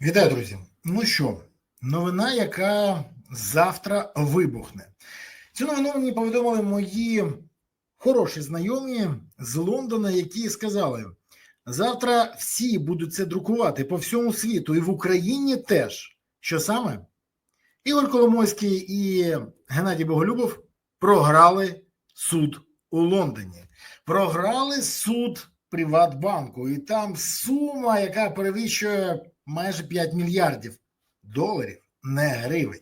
Вітаю, друзі. Ну що, новина, яка завтра вибухне. Цю новину мені повідомили мої хороші знайомі з Лондона, які сказали: завтра всі будуть це друкувати по всьому світу, і в Україні теж. Що саме? Ігор Коломойський і Геннадій Боголюбов програли суд у Лондоні. Програли суд Приватбанку, і там сума, яка перевищує майже 5 мільярдів доларів, не гривень.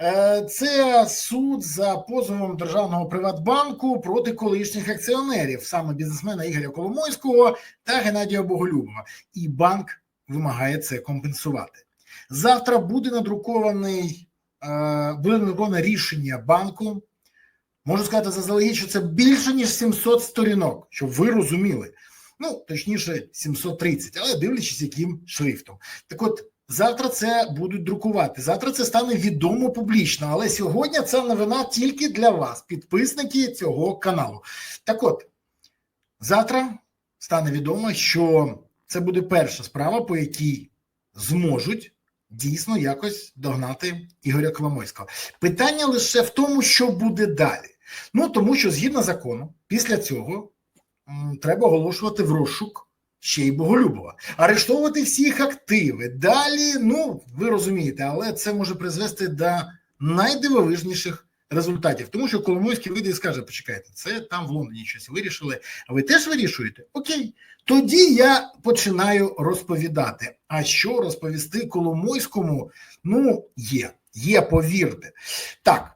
Е, Це суд за позовом державного Приватбанку проти колишніх акціонерів, саме бізнесмена Ігоря Коломойського та Геннадія Боголюбова. І банк вимагає це компенсувати. Завтра буде надрукований е, буде надруковане рішення банку. Можу сказати заздалегідь, що це більше ніж 700 сторінок, щоб ви розуміли. Ну, точніше, 730, але дивлячись, яким шрифтом. Так от, завтра це будуть друкувати. Завтра це стане відомо публічно, але сьогодні ця новина тільки для вас, підписники цього каналу. Так от, завтра стане відомо, що це буде перша справа, по якій зможуть дійсно якось догнати Ігоря Коломойського. Питання лише в тому, що буде далі. Ну тому що згідно закону, після цього треба оголошувати в розшук ще й Боголюбова, арештовувати всіх активи. Далі, ну ви розумієте, але це може призвести до найдивовижніших результатів, тому що Коломойський вийде і скаже: почекайте, це там в Лондоні щось вирішили. А ви теж вирішуєте? Окей, тоді я починаю розповідати. А що розповісти Коломойському? Ну, є, є, повірте. Так.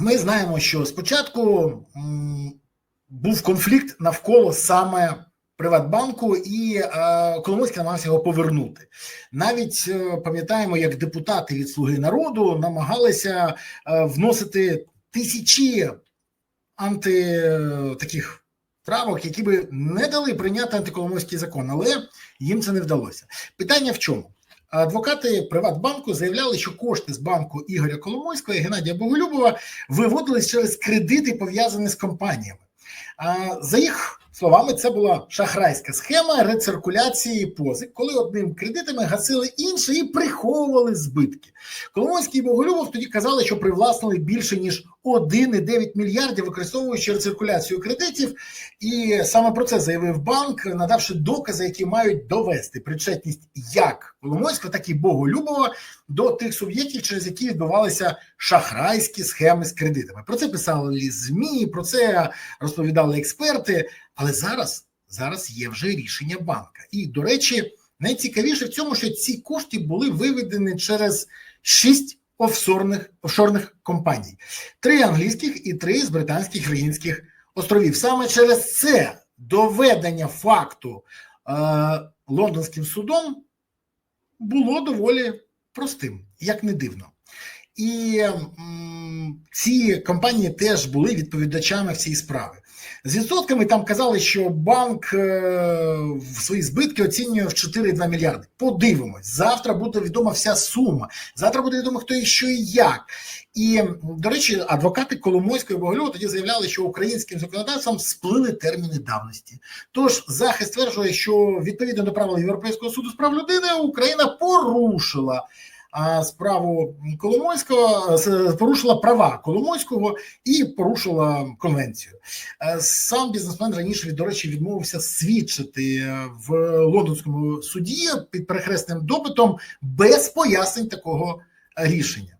Ми знаємо, що спочатку був конфлікт навколо саме Приватбанку, і е, Коломойський намагався його повернути. Навіть е, пам'ятаємо, як депутати від Слуги народу намагалися е, вносити тисячі анти е, таких правок, які би не дали прийняти антиколомойський закон, але їм це не вдалося. Питання в чому? Адвокати Приватбанку заявляли, що кошти з банку Ігоря Коломойського і Геннадія Боголюбова виводились через кредити, пов'язані з компаніями. За їх словами, це була шахрайська схема рециркуляції позик, коли одним кредитами гасили інше і приховували збитки. Коломойський і Боголюбов тоді казали, що привласнили більше ніж 1,9 мільярдів, використовуючи рециркуляцію кредитів, і саме про це заявив банк, надавши докази, які мають довести причетність як Коломойського, так і Боголюбова до тих суб'єктів, через які відбувалися шахрайські схеми з кредитами. Про це писали змі, про це розповідали експерти. Але зараз зараз є вже рішення банка. І, до речі, найцікавіше в цьому, що ці кошти були виведені через шість офшорних офшорних компаній: три англійських і три з британських Регінських островів. Саме через це доведення факту е, лондонським судом було доволі простим, як не дивно. І ці компанії теж були відповідачами в цій справі. З відсотками там казали, що банк е, в свої збитки оцінює в 4,2 мільярди. Подивимось, завтра буде відома вся сума. Завтра буде відомо, хто і що і як. І до речі, адвокати Коломойської Боголюва тоді заявляли, що українським законодавством сплили терміни давності. Тож захист стверджує, що відповідно до правил Європейського суду з прав людини Україна порушила справу Коломойського, порушила права Коломойського і порушила конвенцію. Е, сам бізнесмен раніше до речі відмовився свідчити в лондонському суді під перехресним допитом без пояснень такого рішення.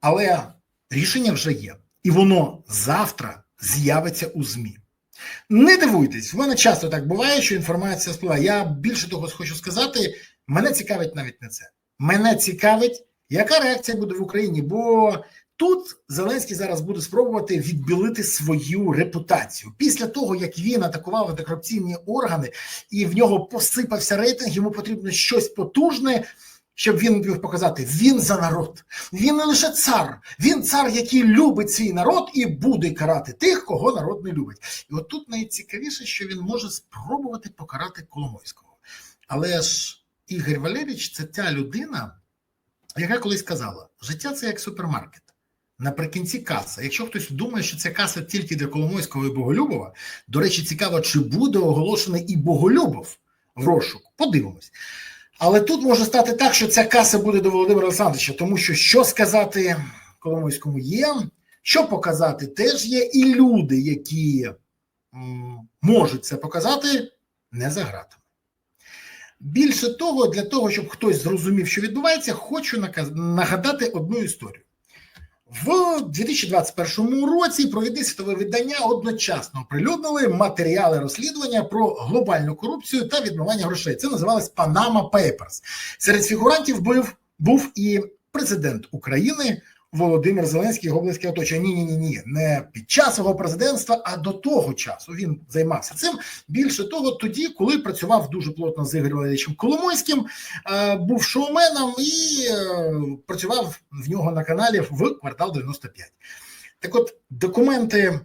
Але рішення вже є, і воно завтра з'явиться у ЗМІ. Не дивуйтесь, в мене часто так буває, що інформація спливає. Я більше того хочу сказати, мене цікавить навіть не це. Мене цікавить, яка реакція буде в Україні, бо тут Зеленський зараз буде спробувати відбілити свою репутацію після того, як він атакував антикорупційні органи і в нього посипався рейтинг. Йому потрібно щось потужне. Щоб він міг показати, він за народ, він не лише цар, він цар, який любить свій народ і буде карати тих, кого народ не любить. І от тут найцікавіше, що він може спробувати покарати Коломойського. Але ж Ігор Валерійович це та людина, яка колись казала: життя це як супермаркет. Наприкінці каса. Якщо хтось думає, що ця каса тільки для Коломойського і Боголюбова, до речі, цікаво, чи буде оголошений і Боголюбов в розшук. Подивимось. Але тут може стати так, що ця каса буде до Володимира Олександровича, тому що що сказати Коломойському є, що показати теж є, і люди, які можуть це показати, не за гратами. Більше того, для того, щоб хтось зрозумів, що відбувається, хочу нагадати одну історію. В 2021 році провідні світове видання одночасно оприлюднили матеріали розслідування про глобальну корупцію та відмивання грошей. Це називалось Panama Papers. Серед фігурантів був, був і президент України Володимир Зеленський, його близьке оточення. Ні, ні, ні, ні, не під час його президентства, а до того часу він займався цим. Більше того, тоді, коли працював дуже плотно з Ігорем Валерійовичем Коломойським, е, був шоуменом і е, працював в нього на каналі в квартал 95. Так от документи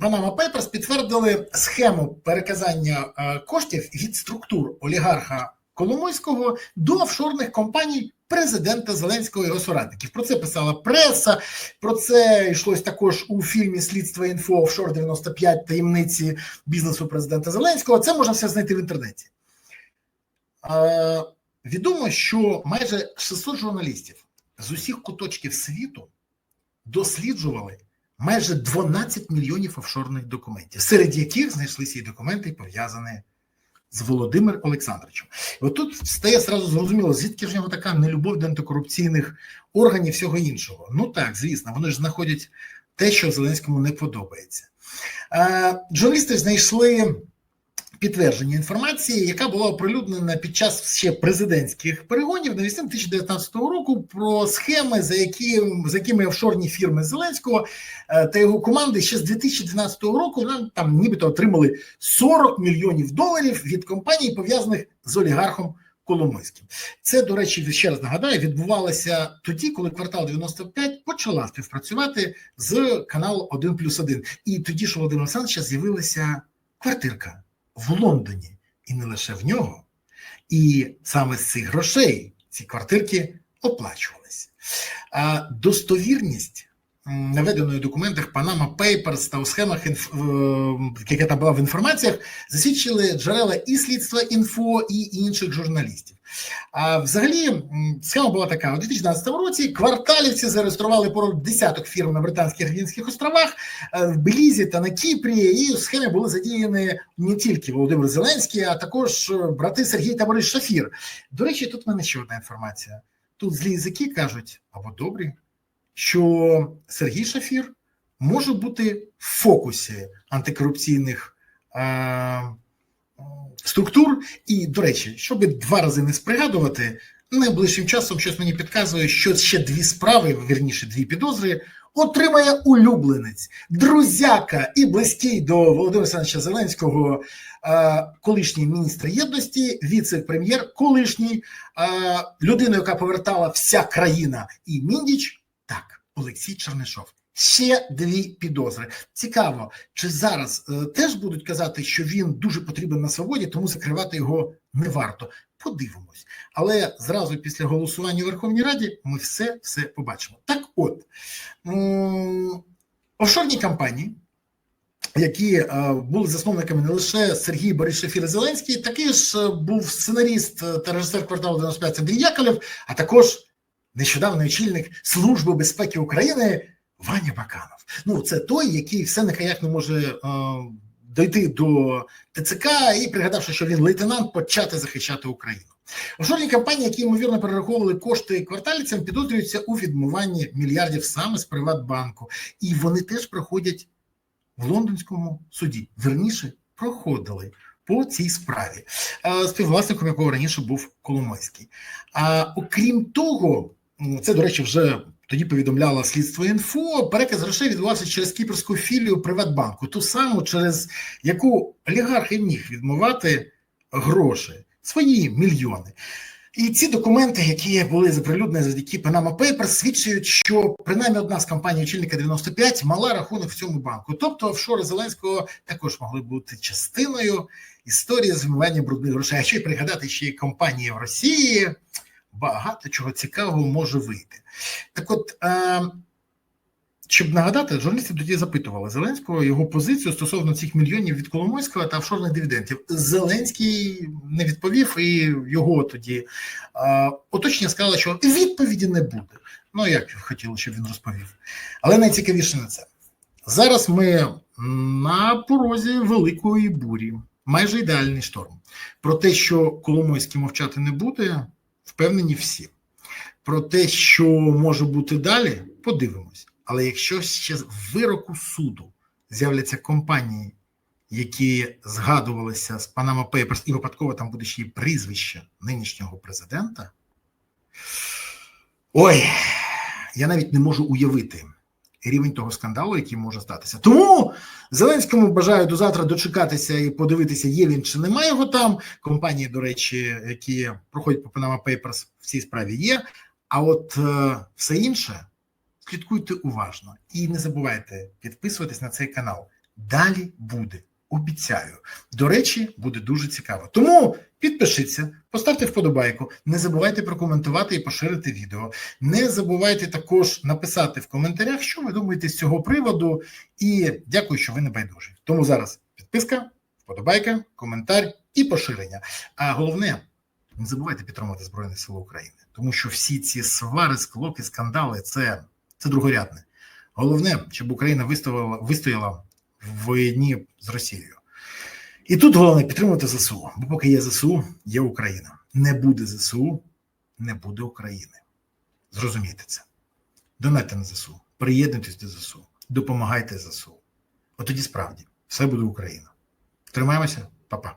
Panama Papers підтвердили схему переказання е, коштів від структур олігарха Коломойського до офшорних компаній президента Зеленського і його соратників. Про це писала преса. Про це йшлось також у фільмі Слідство інфо офшор 95 таємниці бізнесу президента Зеленського. Це можна все знайти в інтернеті. Е, відомо, що майже 600 журналістів з усіх куточків світу досліджували майже 12 мільйонів офшорних документів, серед яких знайшлися і документи пов'язані з Володимиром Олександровичем. І от тут стає сразу зрозуміло, звідки ж в нього така нелюбов до антикорупційних органів всього іншого. Ну так, звісно, вони ж знаходять те, що Зеленському не подобається. Е, журналісти знайшли підтвердження інформації, яка була оприлюднена під час ще президентських перегонів навесні 2019 року про схеми, за які за якими офшорні фірми Зеленського е, та його команди ще з 2012 року ну, там нібито отримали 40 мільйонів доларів від компаній, пов'язаних з олігархом Коломойським. Це, до речі, ще раз нагадаю, відбувалося тоді, коли квартал 95 почала співпрацювати з каналом 1 плюс 1. І тоді ж у Володимира Олександровича з'явилася квартирка в Лондоні, і не лише в нього. І саме з цих грошей ці квартирки оплачувалися. Достовірність наведеної в документах Panama Papers та у схемах, яка там була в інформаціях, засвідчили джерела і слідства інфо, і інших журналістів. А взагалі схема була така: у 2012 році кварталівці зареєстрували поруч десяток фірм на Британських Грінських островах, е, в Белізі та на Кіпрі, і в схемі були задіяні не тільки Володимир Зеленський, а також е, брати Сергій та Борис Шафір. До речі, тут в мене ще одна інформація. Тут злі язики кажуть або добрі, що Сергій Шафір може бути в фокусі антикорупційних е, структур. І, до речі, щоб два рази не спригадувати, найближчим часом щось мені підказує, що ще дві справи, вірніше, дві підозри. Отримає улюбленець, друзяка і близький до Володимира Олександровича Зеленського, е, колишній міністр єдності, віце-прем'єр, колишній е, людина, яка повертала вся країна, і міндіч, так, Олексій Чернишов. Ще дві підозри. Цікаво, чи зараз е, теж будуть казати, що він дуже потрібен на свободі, тому закривати його не варто. Подивимось. Але зразу після голосування у Верховній Раді ми все все побачимо. Так, от офшорні компанії, які е, були засновниками не лише Сергій Борис Шефір Зеленський, такий ж е, був сценаріст е, та режисер кварталу 95 Андрій Яковлев, а також нещодавний очільник Служби безпеки України. Ваня Баканов. Ну, це той, який все ніяк не може е, дойти до ТЦК і, пригадавши, що він лейтенант, почати захищати Україну. Офшорні компанії, які ймовірно перераховували кошти кварталівцям, підозрюються у відмиванні мільярдів саме з Приватбанку. І вони теж проходять в лондонському суді. Верніше проходили по цій справі, е, співвласником якого раніше був Коломойський. А окрім того, це, до речі, вже тоді повідомляла слідство інфо. Переказ грошей відбувався через кіпрську філію Приватбанку, ту саму, через яку олігарх і міг відмивати гроші, свої мільйони. І ці документи, які були заприлюднені завдяки Panama Papers, свідчують, що принаймні одна з компаній очільника 95 мала рахунок в цьому банку. Тобто офшори Зеленського також могли бути частиною історії з брудних грошей. А ще й пригадати, ще й компанії в Росії багато чого цікавого може вийти. Так от, е, щоб нагадати, журналісти тоді запитували Зеленського його позицію стосовно цих мільйонів від Коломойського та офшорних дивідендів. Зеленський не відповів, і його тоді а, оточення сказало, що відповіді не буде. Ну як хотіли, щоб він розповів. Але найцікавіше не це. Зараз ми на порозі великої бурі, майже ідеальний шторм. Про те, що Коломойський мовчати не буде, впевнені всі. Про те, що може бути далі, подивимось. Але якщо ще в вироку суду з'являться компанії, які згадувалися з Panama Papers, і випадково там буде ще й прізвище нинішнього президента. Ой, я навіть не можу уявити рівень того скандалу, який може статися. Тому Зеленському бажаю до завтра дочекатися і подивитися, є він чи немає його там. Компанії, до речі, які проходять по Panama Papers в цій справі є. А от е, все інше слідкуйте уважно і не забувайте підписуватись на цей канал. Далі буде. Обіцяю. До речі, буде дуже цікаво. Тому підпишіться, поставте вподобайку, не забувайте прокоментувати і поширити відео. Не забувайте також написати в коментарях, що ви думаєте з цього приводу. І дякую, що ви не байдужі. Тому зараз підписка, вподобайка, коментар і поширення. А головне, не забувайте підтримувати Збройні Сили України, тому що всі ці свари, склоки, скандали це, це другорядне. Головне, щоб Україна вистояла, вистояла в війні з Росією. І тут головне підтримувати ЗСУ, бо поки є ЗСУ, є Україна. Не буде ЗСУ, не буде України. Зрозумійте це. Донайте на ЗСУ, приєднуйтесь до ЗСУ, допомагайте ЗСУ. От тоді справді все буде Україна. Тримаємося, Па-па.